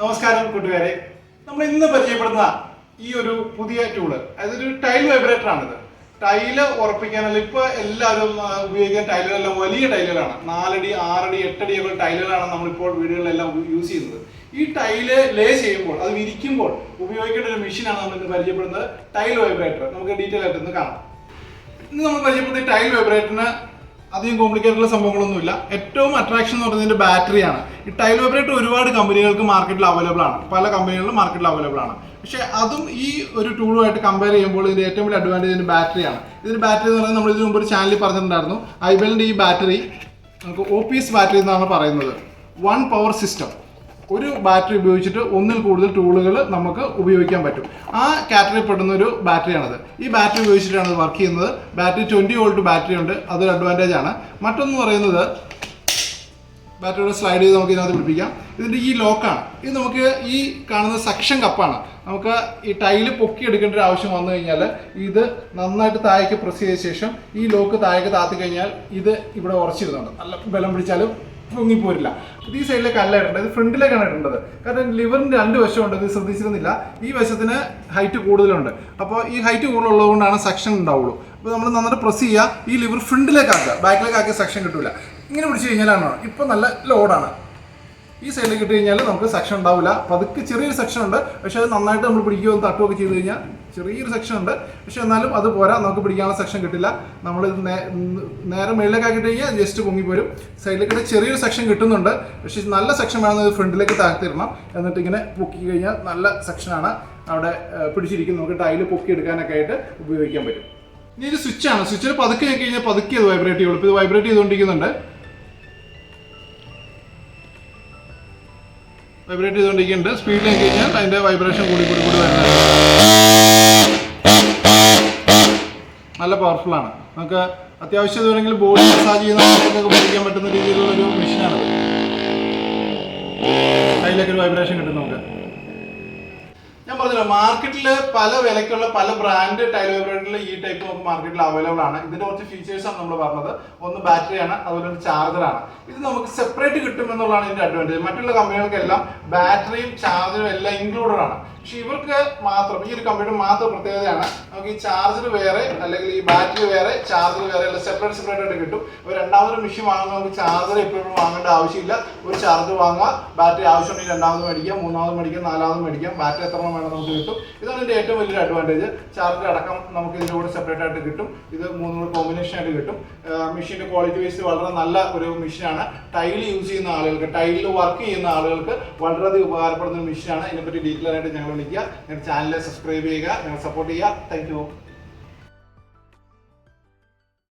നമസ്കാരം കൂട്ടുകാരെ. നമ്മൾ ഇന്ന് പരിചയപ്പെടുന്ന ഈ ഒരു പുതിയ ടൂൾ അതൊരു ടൈൽ വൈബ്രേറ്റർ ആണിത്. ടൈൽ ഉറപ്പിക്കാനല്ല ഇപ്പൊ എല്ലാവരും ഉപയോഗിക്കുന്ന ടൈലുകളെല്ലാം വലിയ ടൈലുകളാണ് നാലടി ആറടി എട്ടടി ഒക്കെ ടൈലുകളാണ് നമ്മളിപ്പോൾ വീടുകളിലെല്ലാം യൂസ് ചെയ്യുന്നത്. ഈ ടൈൽ ലേ ചെയ്യുമ്പോൾ അത് വിരിക്കുമ്പോൾ ഉപയോഗിക്കേണ്ട ഒരു മെഷീനാണ് നമ്മൾ ഇന്ന് പരിചയപ്പെടുന്നത് ടൈൽ വൈബ്രേറ്റർ നമുക്ക് ഡീറ്റെയിൽ ആയിട്ട് ഒന്ന് കാണാം. ഇന്ന് നമ്മൾ പരിചയപ്പെടുന്ന ടൈൽ വൈബ്രേറ്ററിന് അധികം കോംപ്ലിക്കേറ്റഡ് സംഭവങ്ങളൊന്നുമില്ല. ഏറ്റവും അട്രാക്ഷൻ എന്ന് പറയുന്നത് ബാറ്ററി ബാറ്ററിയാണ് ഈ ടൈൽ വൈബ്രേറ്റർ ഒരുപാട് കമ്പനികൾക്ക് മാർക്കറ്റിൽ അവൈലബിൾ ആണ്. പല കമ്പനികളിലും മാർക്കറ്റിൽ അവൈലബിൾ ആണ്. പക്ഷേ അതും ഈ ഒരു ടൂളുമായിട്ട് കമ്പയർ ചെയ്യുമ്പോൾ ഇതിന്റെ ഏറ്റവും വലിയ അഡ്വാന്റേജ് ഇതിന്റെ ബാറ്ററിയാണ് ഇതിന്റെ ബാറ്ററി എന്ന് പറയുന്നത് നമ്മൾ ഇതിനു മുമ്പ് ഒരു ചാനലിൽ പറഞ്ഞിട്ടുണ്ടായിരുന്നു. ഐബലിന്റെ ഈ ബാറ്ററി നമുക്ക് ഒ പി എസ് ബാറ്ററി എന്നാണ് പറയുന്നത്. വൺ പവർ സിസ്റ്റം ഒരു ബാറ്ററി ഉപയോഗിച്ചിട്ട് ഒന്നിൽ കൂടുതൽ ടൂളുകൾ നമുക്ക് ഉപയോഗിക്കാൻ പറ്റും. ആ കാറ്ററി പെടുന്ന ഒരു ബാറ്ററിയാണത് ഈ ബാറ്ററി ഉപയോഗിച്ചിട്ടാണ് വർക്ക് ചെയ്യുന്നത്. ബാറ്ററി ട്വന്റി വോൾട്ട് ബാറ്ററി ഉണ്ട്. അതൊരു അഡ്വാന്റേജ് ആണ്. മറ്റൊന്ന് പറയുന്നത് ബാറ്ററിയുടെ സ്ലൈഡ് ചെയ്ത് നമുക്ക് ഇതിനകത്ത് പിടിപ്പിക്കാം. ഇതിന്റെ ഈ ലോക്കാണ് ഇത് നമുക്ക് ഈ കാണുന്ന സക്ഷൻ കപ്പാണ് നമുക്ക് ഈ ടൈൽ പൊക്കി എടുക്കേണ്ട ഒരു ആവശ്യം വന്നു കഴിഞ്ഞാൽ ഇത് നന്നായിട്ട് താഴേക്ക് പ്രസ് ചെയ്ത ശേഷം ഈ ലോക്ക് താഴേക്ക് താത്തി കഴിഞ്ഞാൽ ഇത് ഇവിടെ ഉറച്ചിരുന്നുണ്ട്. നല്ല ബലം പിടിച്ചാലും പൊങ്ങിപ്പോരില്ല ഈ സൈഡിലേക്ക് അല്ല ഇടേണ്ടത് ഫ്രണ്ടിലേക്കാണ് ഇടേണ്ടത്. കാരണം ലിവറിന് രണ്ട് വശമുണ്ട്. ഇത് ശ്രദ്ധിച്ചിരുന്നില്ല. ഈ വശത്തിന് ഹൈറ്റ് കൂടുതലുണ്ട്. അപ്പോൾ ഈ ഹൈറ്റ് കൂടുതലുള്ളതുകൊണ്ടാണ് സെക്ഷൻ ഉണ്ടാവുള്ളൂ. അപ്പോൾ നമ്മൾ നന്നായിട്ട് പ്രസ് ചെയ്യുക. ഈ ലിവർ ഫ്രണ്ടിലേക്ക് ആക്കുക ബാക്കിലേക്ക് ആക്കിയ സെക്ഷൻ കിട്ടില്ല ഇങ്ങനെ പിടിച്ചു കഴിഞ്ഞാലാണ്. ഇപ്പം നല്ല ലോഡാണ് ഈ സൈഡിലേക്ക് ഇട്ട് കഴിഞ്ഞാൽ നമുക്ക് സെക്ഷൻ ഉണ്ടാവില്ല. പതുക്കെ ചെറിയൊരു സെക്ഷൻ ഉണ്ട്. പക്ഷേ അത് നന്നായിട്ട് നമ്മൾ പിടിക്കുകയോ തട്ടുകയൊക്കെ ചെയ്ത് കഴിഞ്ഞാൽ ചെറിയൊരു സെക്ഷൻ ഉണ്ട്. പക്ഷേ എന്നാലും അത് പോരാ. നമുക്ക് പിടിക്കാനുള്ള സെക്ഷൻ കിട്ടില്ല. നമ്മൾ ഇത് നേരെ മുകളിലേക്ക് ആക്കിയിട്ട് കഴിഞ്ഞാൽ ജസ്റ്റ് പൊങ്ങിപ്പോരും സൈഡിലേക്ക് ചെറിയൊരു സെക്ഷൻ കിട്ടുന്നുണ്ട്. പക്ഷേ നല്ല സെക്ഷൻ വേണമെന്ന് ഫ്രണ്ടിലേക്ക് താഴ്ത്തിരണം എന്നിട്ട് ഇങ്ങനെ പൊക്കി കഴിഞ്ഞാൽ നല്ല സെക്ഷനാണ് അവിടെ പിടിച്ചിരിക്കും. നമുക്ക് ടൈൽ പൊക്കി എടുക്കാനൊക്കെ ആയിട്ട് ഉപയോഗിക്കാൻ പറ്റും. ഇനി ഇത് സ്വിച്ചാണ് സ്വിച്ചിൽ പതുക്കെ കഴിഞ്ഞാൽ പതുക്കെ അത് വൈബ്രേറ്റ് ചെയ്യുള്ളൂ ഇപ്പോൾ ഇത് വൈബ്രേറ്റ് ചെയ്തുകൊണ്ടിരിക്കുന്നുണ്ട് വൈബ്രേറ്റ് ചെയ്തുകൊണ്ടിരിക്കുന്നുണ്ട്. സ്പീഡിലേക്ക് കഴിഞ്ഞാൽ അതിന്റെ വൈബ്രേഷൻ കൂടി കൂടി കൂടി വരുന്നത് നല്ല പവർഫുൾ ആണ്. നമുക്ക് അത്യാവശ്യം വേണമെങ്കിൽ ബോഡി മസാജ് ചെയ്യുന്ന ആൾക്കാർക്കൊക്കെ ഉപയോഗിക്കാൻ പറ്റുന്ന രീതിയിലുള്ള ഒരു മെഷീനാണ് കയ്യിലൊക്കെ ഒരു വൈബ്രേഷൻ കിട്ടും നമുക്ക്. ഞാൻ പറഞ്ഞല്ലോ മാർക്കറ്റിൽ പല വിലക്കുള്ള പല ബ്രാൻഡ് ടൈൽ വൈബ്രേറ്ററിൽ ഈ ടൈപ്പ് നമുക്ക് മാർക്കറ്റിൽ അവൈലബിൾ ആണ്. ഇതിന്റെ കുറച്ച് ഫീച്ചേഴ്സ് ആണ് നമ്മൾ പറഞ്ഞത്. ഒന്ന് ബാറ്ററിയാണ് അതുപോലെ ഒരു ചാർജറാണ് ഇത് നമുക്ക് സെപ്പറേറ്റ് കിട്ടും എന്നുള്ളതാണ് ഇതിന്റെ അഡ്വാന്റേജ് മറ്റുള്ള കമ്പനികൾക്കെല്ലാം ബാറ്ററിയും ചാർജറും എല്ലാം ഇൻക്ലൂഡഡ് ആണ്. പക്ഷെ ഇവർക്ക് മാത്രം ഈ ഒരു കമ്പനിയുടെ മാത്രം പ്രത്യേകതയാണ് നമുക്ക് ഈ ചാർജർ വേറെ അല്ലെങ്കിൽ ഈ ബാറ്ററി വേറെ ചാർജർ വേറെ എല്ലാം സെപ്പറേറ്റ് സെപ്പറേറ്റ് ആയിട്ട് കിട്ടും. ഒരു രണ്ടാമതൊരു മെഷീൻ വാങ്ങുമ്പോൾ നമുക്ക് ചാർജർ എപ്പോഴും വാങ്ങേണ്ട ആവശ്യമില്ല. ഒരു ചാർജർ വാങ്ങുക ബാറ്ററി ആവശ്യമുണ്ടെങ്കിൽ രണ്ടാമത് മേടിക്കാം മൂന്നാമത് മേടിക്കാം നാലാമത് മേടിക്കാം. ബാറ്ററി എത്ര വേണം നമുക്ക് കിട്ടും. ഇതാണ് ഇതിന്റെ ഏറ്റവും വലിയൊരു അഡ്വാന്റേജ് ചാർജർ അടക്കം നമുക്ക് ഇതിന്റെ കൂടെ സെപ്പറേറ്റ് ആയിട്ട് കിട്ടും. ഇത് മൂന്നും കോമ്പിനേഷൻ ആയിട്ട് കിട്ടും. മെഷീന്റെ ക്വാളിറ്റി വൈസ് വളരെ നല്ല ഒരു മെഷീനാണ് ടൈൽ യൂസ് ചെയ്യുന്ന ആളുകൾക്ക് ടൈലിൽ വർക്ക് ചെയ്യുന്ന ആളുകൾക്ക് വളരെയധികം ഉപകാരപ്പെടുന്ന ഒരു മെഷീനാണ് ഇതിനെപ്പറ്റി ഡീറ്റെയിൽ ആയിട്ട് ഞങ്ങൾ വിളിക്കുക. ഞങ്ങളുടെ ചാനൽ സബ്സ്ക്രൈബ് ചെയ്യുക. ഞങ്ങൾ സപ്പോർട്ട് ചെയ്യുക. താങ്ക്